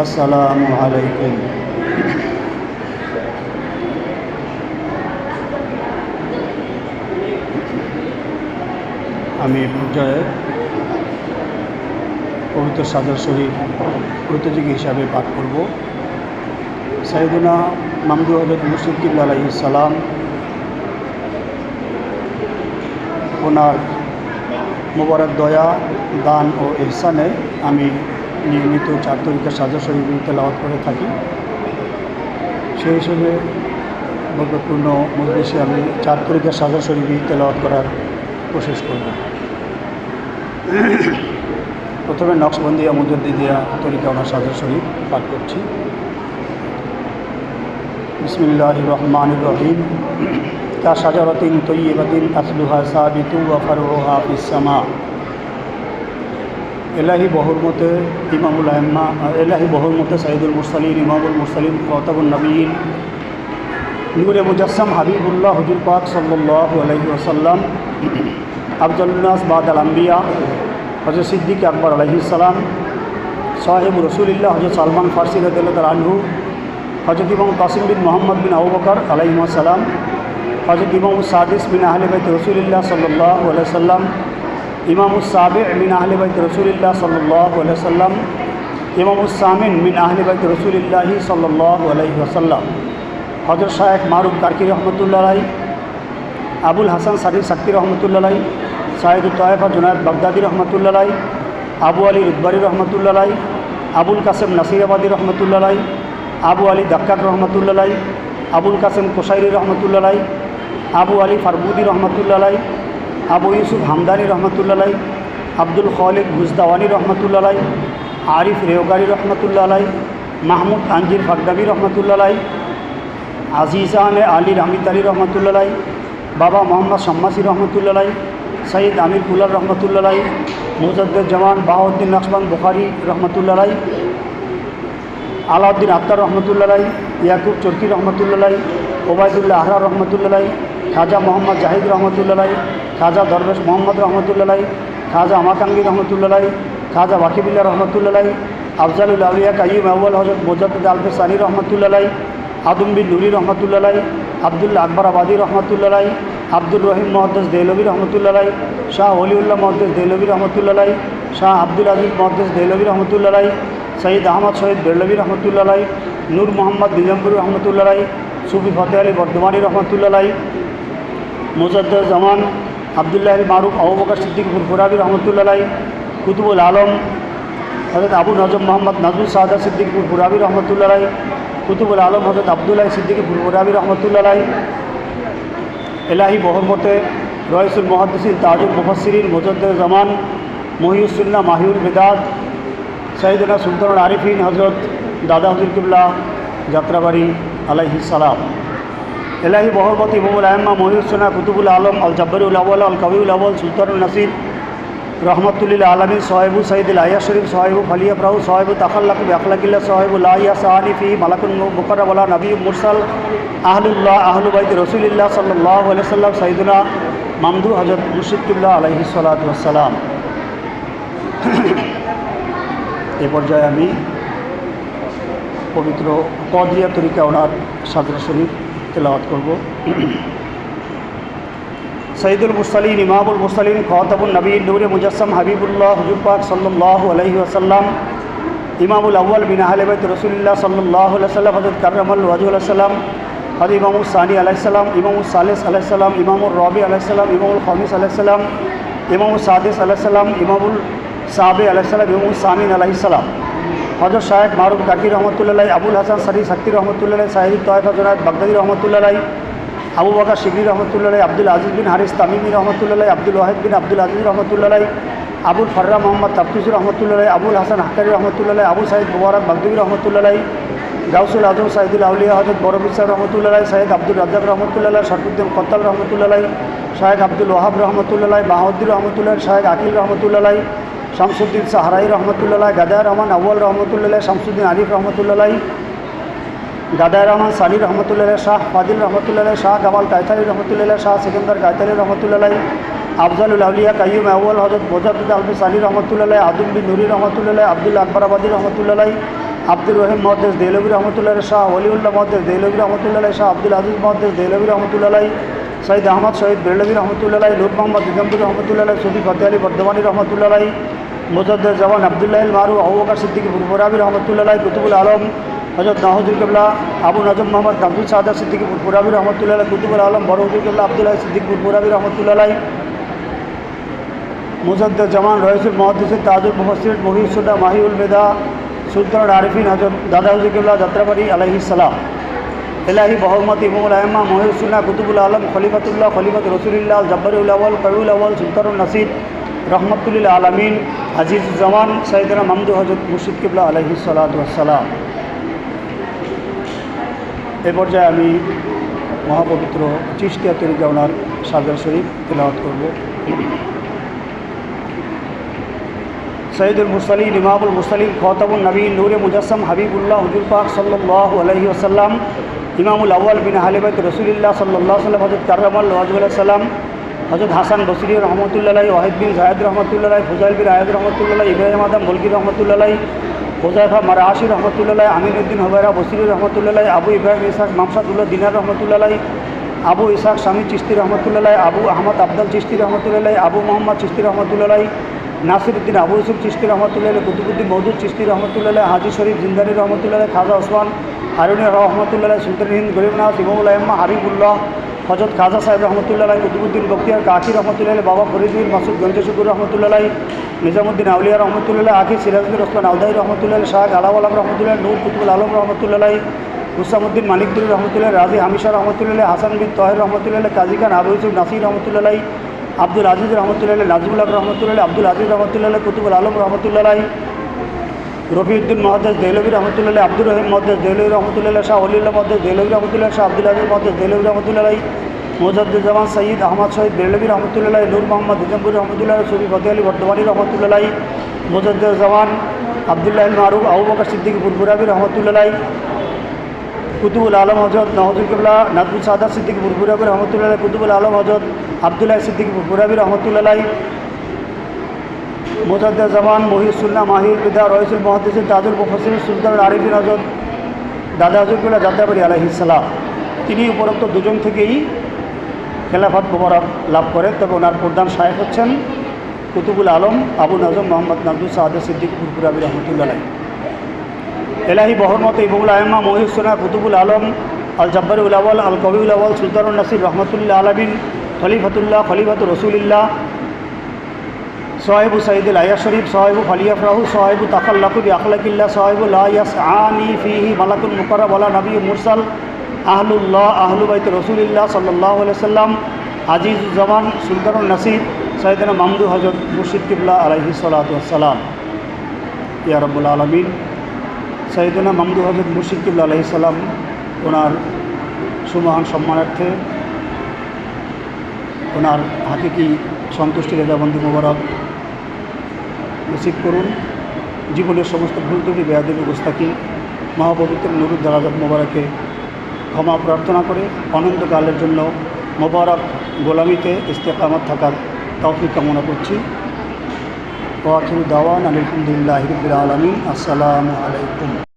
আসসালামু আলাইকুম। আমি পর্যায়ে পবিত্র সাদর শরীফ প্রতিযোগী হিসাবে পাঠ করব। সাইদুনা মামদু হজরত মুর্শিদ কিবলা আলাইহিস সালাম ওনার মোবারক দয়া, দান ও ইহসানে আমি নিয়মিত চার তরিকা সাজা শরীফ তেলাওয়াত করে থাকি। সেই হিসেবে বরকতপূর্ণ মজলিসে আমি চার তরিকা সাজা শরীফ তেলাওয়াত করার কোশিশ করব। প্রথমে নকশবন্দিয়া মুজদ্দিদিয়া তরিকা ওনার সাজা শরীফ পাঠ করছি। বিসমিল্লাহ রহমান রহিম। কা সাজারতিন তৈবাতিন আসলুহা সাবিতু ওয়া ফারুহা ফিসামা এলাহি বহুরমতে ইমামুল আহম্মা এলাহি বহুরমতে সাইদুল মুরসালিন, ইমামুল মুরসালিন কতাবুল নবীন। নূরে মুজাসম হাবিবুল্লাহ হজুর পাক সাল্লাহ আলহি ওসাল্লাম আফজলুল্নাস বাদ আল আম্বিয়া হজরত সিদ্দিক আকবর আলহিসাল্লাম সাহেব রসুলিল্লাহ হজরত সালমান ফারসি রদুল্লাহ আনহু হজরত ইমাম কাসিম বিন মোহাম্মদ বিন আবু বকর আলাইসাল্লাম হজরত ইমাম সাদিস বিন আহলে বাইত রসুলিল্লাহ সাল্লাহ সাল্লাম ইমামুসাবে মিন আহলে বাইত রসুলিল্লাহ সাল্লাহ সাল্লাম ইমামুসামিন মিন আহলে বাইত রসুলিল্লাহি সাল্লাহ আলহি ওসাল্লাম হজরত শাহেখ মারুফ কারকি রহমতুল্লাহ আবুল হাসান সাদিক সাক্তি রহমতুল্লাহ সাহেদ তয়েফা জুনায়দ বাগদাদি রহমতুল্লাহ আবু আলী রুদবারি রহমতুল্লাহ আবুল কাসেম নাসিরাবাদী রহমতুল্লাহ আবু আলী দাক্কাক রহমতুল্লাহ আবুল কাসেম কোসাইরি রহমতুল্লাহ আবু আলী ফারবুদি রহমতুল্লাহ আবু ইউসুফ হামদানি রহমতুল্লাহ আব্দুল খালিক গুজদাওয়ানি রহমতুল্লাহ আরিফ রেওগারি রহমতুল্লাহ মাহমুদ আনজির ফাকদাবি রহমতুল্লাহ আজিজানে আলী রামিদ আলী রহমতুল্লাহ বাবা মোহাম্মদ শাম্মাসি রহমতুল্লাহ সঈদ আমির কুলার রহমতুল্লাহ মুজদ্দুর জামান বাহাউদ্দিন নকশবান বুখারি রহমতুল্লাহ আলাউদ্দিন আক্তার রহমতুল্লাহ ইয়াকুব চরকি রহমতুল্লাহ ওবায়দুল্লাহ আহরা রহমতুল্লাহ খাজা মোহাম্মদ জাহিদ রহমতুল্লাহ, খাজা দরবেশ মোহাম্মদ রহমতুল্লাহ, খাজা আমাকাঙ্গি রহমতুল্লাহ, খাজা ওয়াকিবুল্লাহ রহমতুল্লাহ, আফজালুল আউলিয়া কাইম আউ্ল হজরত মোজাদ্দ আলফে সানি রহমতুল্লাহ, আদম বিন নুরি রহমতুল্লাহ আবদুল্লা আকবর আবাদী রহমতুল্লাহ, আব্দুর রহিম মহদ্দেস দেলবী রহমতুল্লাহ, শাহ অলিউল্লাহ মহদ্দেস দেলবী রহমতুল্লাহ, শাহ আব্দুল আজিজ মহদ্দেস দেলবী রহমতুল্লাহ সঈদ আহমদ শহীদ বেরলবী রহমতুল্লাহ, নূর মোহাম্মদ নিজামপুর রহমতুল্লাহ, সুফি ফতে আলী বর্ধমানী রহমতুল্লাহ মুজদ্দুজ্জামান আবদুল্লাহ মারুফ, আবু বকর সিদ্দিক ফুরফুরাবি রহমতুল্লাহ কুতুবুল আলম হজরত আবু নজম মোহাম্মদ নাজরুল সাহাদা সিদ্দিক ফুরফুরাবি রহমতুল্লাহ কুতুবুল আলম হজরত আবদুল্লাহ সিদ্দিক ফুরফুরাবি রহমতুল্লাহ এলাহি বহরমতে রয়েসুল মহাদ্দিন তাজুল মুফসরিন মুজদ্দুজ্জামান মহিউসুল্লাহ মাহিউল বেদাদ সঈদুল্লাহ সুলতানুল আরিফিন হজরত দাদা হজুর কিবলা, যাত্রাবাড়ি আলাইহি সালাম। এলাহি বহরমতি ইমামুল আহম্মা মহিউসুল্লাহ কুতুবুল আলম আল জব্বরুল আউ্ল আল কবিউল আউ্ল সুলতানুল নাসির রহমতুল্লিল আলমী সোহেবু সঈদুল আয়া শরীফ সোহেবু ফলিয়া ফ্রাহু সোহেবু তাকাল্লাকুব আখলাকিল্লা সোহেবু লাইয়া সাহানিফি মালাকুল মুকরবলা নবী মুরসাল আহলুল্লাহ আহলুবাইদ রসুলিল্লাহ সাল্লাহ সাল্লাম সঈদুল্লাহ মামদু হজরত মুর্শিদ কিবলা আলহি সালাতাম এ পর্যায়ে আমি পবিত্র কদিয়া তরিকা ওনার সাদর শরীফ তেলাওয়াত করব। সঈদুল মুরসালিন, ইমামুল মুরসালিন খতাবুল নবীন, নূরে মুজাসম, হাবিবুল্লাহ, হুজুর পাক সাল্লাহ আলহি আসাল্লাম ইমামুল আউ্ল বিন আহলেবাদ রসুল্লাহ সাল্লাহ সাল্লাম হজরত কার্রামুল ওয়াজুল সাল্লাম হজরত ইমামুল সানি আলাইসাল্লাম ইমামুল সালেস আলাইসাল্লাম ইমামুল রবি আলাইসাল্লাম ইমামুল খমিস আলাইসাল্লাম ইমামুল সাদিস আলাইসাল্লাম ইমামুল সাহাবে আলাইসাল্লাম ইমামুল সামিন আলাইসাল্লাম হজরত শাহেক মারুফ কাকি রহমতুল্লাহ, আবুল হাসান সারি শক্তি রহমতুল্লাহ সাহিদ তয়ফা জনায়দ বাগদাদি রহমতুল্লাহ, আবু বাকা শিবরি রহমতুল্লাহ, আব্দুল আজিজ বিন হারিস তামিমি রহমতুল্লাহ, আব্দুল ওয়াহেদ বিন আব্দুল আজিজ রহমতুল্লাহ, আবুল ফর্রা মোহাম্মদ তাফতুজুর রহমতুল্লাহ, আবুল হাসান হাক্কারি রহমতুল্লাহ, আবু সাইদ মুবারক বাগদুবি রহমতুল্লাহ, গাউসুল আজম সাইদুল আউলিয়া হজরত বরবির সাহেব রহমতুল্লাহ সৈয়দ আব্দুল রাজ্জাক রহমতুল্লাহ, শরফুদ্দিন কত্তাল রহমতুল্লাহ শাহেক আব্দুল ওহাব রহমতুল্লাহ, বাহাউদ্দিন রহমতুল্লাহ শাহেক আকিল রহমতুল্লাহ শামসুদ্দিন সাহারাই রহমতুল্লাহ গাদায় রহমান আউ্ল রহমতুল্লাহ, শামসুদ্দিন আরিফ রহমতুল্লাহ গাদায় রহমান সানি রহমতুল্লাহ, শাহ ফাদিল রহমতুল্লাহ, শাহ কামাল কায়তালি রহমতুল্লাহ, শাহ সিকন্দর কায়তালি রহমতুল্লাহ, আফজালুল আউলিয়া কাইম আউ্ল হজরত মোজাদ্দ আলফি সানি রহমতুল্লাহ, আদুল বিন নুরি রহমতুল্লাহ, আব্দুল আকবর আবাদী রহমতুল্লাহ, আব্দুর রহিম মহদ্দেস দেলবী রহমতুল্লাহ, শাহ অলিউল্লাহ মহদ্দেস দেলবী রহমতুল্লাহ, শাহ আব্দুল আজিজ মহদ্দেস দেলবী রহমতুল্লাহ সঈদ আহমদ শহীদ বেরলবী রহমতুল্লাহ নূর মোহাম্মদ দিগম্বর রহমতুল্লাহ সুফি ফতে আলী বর্ধমানী রহমতুল্লাহ মুজদ্দ জওয়ান আবদুল্লাহ মারু আবুবকর সিদ্দিক, ফুরফুরাবি রহমতুল্লাহ কুতুবুল আলম হজরত নাহজুল কেবলা, আবু নজম মোহাম্মদ, আব্দুল সাদা সিদ্দিক, ফুরফুরাবি রহমতুল্লাহ কুতুবুল আলম হজুর কেবলা, আবদুল্লাহ সিদ্দিক, ফুরফুরাবি রহমতুল্লাহ মুজদ্দ জামান রয়েসুল মহাদিসের তাজুল মুহসির মহিউসুল্লাহ মাহিউল বেদা, সুলতান আরিফিন হজরত দাদা হুজুরুল্লাহ যাত্রাবাড়ি আলহিসাল্লাম এলাহি বহরমত ইমুল আহমা মহিউসুল্লাহ কুতুবুল আলম, খলিফাতুল্লাহ খলিফত রসুলিল্লাহ, জব্বরুল আউ্ল কবিউল আউ্ল সুলতানুল নাসির। রহমতুল্লাহ আলমিন আজিজুজ্জামান সৈদনা মামদু হজরত মুর্শিদ কিবলা আলহি সালাতাম এ পর্যায়ে আমি মহাপবিত্র চিস্তিয়া তরিকা ওনার সাজার শরীফ তেলাওয়াত করব। সৈয়দুল মুরসালিন, ইমামুল মুরসালিন খতাবুল নবীন, নূরে মুজাসম, হাবিবুল্লাহ, হুজুর পাক সাল্লাহ আলহি আসাল্লাম ইমামুল আউ্ল বিন হালিবাত রসুলিল্লাহ সাল্লাহ সাল্লাম হজরত কার্রামাল ওয়াজুল্লাহ সাল্লাম হজরত হাসান বসির রহমতুল্লাহ, ওয়াহিদ বিন জায়দ রহমতুল্লাহ, ফুজাইল বিন আয়াদ রহমতুল্লাহ, ইব্রাহিম আদম বলকি রহমতুল্লাহ হুজাইফা মারাশি রহমতুল্লাহ, আমিনুদ্দিন হবেরা বসির রহমতুল্লাহ, আবু ইব্রাহিম ইসাক মামসাদুল্লাহ, দিনার রহমতুল্লাহ, আবু ইসাক স্বামী চিস্তি রহমতুল্লাহ, আবু আহমদ আবদাল চিস্তি রহমতুল্লাহ, আবু মোহাম্মদ চিস্তি রহমতুল্লাহ, নাসিরুদ্দিন আবু ইউসুফ চিস্তি রহমতুল্লাহ কুতুবুদ্দিন মৌদুদ চিস্তি রহমতুল্লাহ, হাজি শরীফ জিন্দানি রহমতুল্লাহ, খাজা ওসমান হারুনি রহমতুল্লাহ, সুলতান হিন্দ গরিবনাথ ইমামুল আহম্মা হাবিবুল্লাহ হজরত খাজা সাহেব রহমতুল্লাহ কুতুবুদ্দিন বক্তিয়ার কাকি রহমতুল্লাহ বাবা ফরিদুল মাসুদ গঞ্জশুকুর রহমতুল্লাহ নিজামুদ্দিন আউলিয়া রহমতুল্লাহ আকি সিরাজুর রহমান আউদাই রহমতুল্লাহ শাহ আলাউ আলম রহমতুল্লাহ নূর কুতুবুল আলম রহমতুল্লাহ হুসামুদ্দিন মানিকদুর রহমতুল্লাহ রাজি হামিশা রহমতুল্লাহ হাসান বিন তহের রহমতুল্লাহ কাজী খান আবু নাসির রহমতুল্লাহ আব্দুল আজিজ রহমতুল্লাহ নাজমুল্লাহ রহমতুল্লাহ আব্দুল আজিজ রহমতুল্লাহ কুতুবুল আলম রহমতুল্লাহ রফিউদ্দিন মহাদেশ দেলবী রহমতুল্লাহ আব্দুর রহিম মহাদেশ দেলবী রহমতুল্লাহ শাহ, অলিউল্লাহ মহাদেশ দেলবী রহমতুল্লাহ শাহ, আব্দুল আজিজ মহাদেশ দেলবী রহমতুল্লাহ মোজাদ্দুজ্জামান সঈদ আহমদ শহীদ বেরলবী রহমতুল্লাহ নূর মোহাম্মদ হিজমপুর রহমতুল্লাহ সুফি ফতে আলী, বর্ধমানী রহমতুল্লাহ মোজাদ্দুজ্জামান আবদুল্লাহ মারুফ, আবু সিদ্দিক বুরবুরাবি রহমতুল্লাহ কুতুবুল আলম হজরত নওয়াজুল্লাহ নাজবুল সাদা সিদ্দিক বুরবুরাবি রহমতুল্লাহ কুতুবুল আলম হজরত আবদুল্লাহ সিদ্দিক বুরবুরাবি রহমতুল্লাহ মোজাদ্দাজামান মহিউসুল্লাহ মাহির বিদা রয়সুল মহাদিসুল তাজুল মুফসির সুলতান আরিফিন হজরত দাদা হজরতুল্লাহ যাত্রাবাড়ি আলহিসাল্লাম তিনি উপরোক্ত দুজন থেকেই খেলাফত মোবারক লাভ করেন। তবে ওনার প্রধান সাহেব হচ্ছেন কুতুবুল আলম আবু নজম, মোহাম্মদ নাজুল সাহাদ সিদ্দিক পুরপুরাবি রহমতুল্লাহ এলাহি বহরমত ইবুল আহমা মহিউসুনা কুতুবুল আলম আল জব্বরুল আওয়াল আল কবিউল আওয়াল সুলতানুল নাসির রহমতুল্লাহ আলমিন, খলিফতুল্লাহ, খলিফাতুর রসুলিল্লাহ সোহেবু সঈদুল আয়া শরীফ, সোহেবু ফলিয়া ফরাহু সোহেবু তাকাল্লাকুবি আখলাকিল্লা সোহেবু লাইয়াস আনি ফিহি মালাকুল মুকরব আলা নবী মুরসাল, আহলুল্লাহ, আহলু বাইত রসুলিল্লাহ সাল্লাহ সাল্লাম আজিজুজ্জামান, সুলতানুল নাসির, সৈয়দনা মামদু হজরত মুর্শিদ কিবলা আলহি সালাতাম ইয়া রব্বুল আলমিন, সৈয়দনা মামদু হজরত মুর্শিদ কিবলা আলহি সাল্লাম ওনার সুমহান সম্মানার্থে, ওনার হাকিকি সন্তুষ্টি রেজাবন্দি মোবারক নসিব করুন। জীবনের সমস্ত ভুল ত্রুটি বেয়াদের অবস্থাকে মহাপবিত্র নুরুদ দারাজাত মোবারকে ক্ষমা প্রার্থনা করে অনন্তকালের জন্য মোবারক গোলামিতে ইস্তেকামত থাকার তৌফিক কামনা করছি। ওয়াখির দাওয়ান আলহামদুলিল্লাহ হিরবুল আলমিন। আসসালামু আলাইকুম।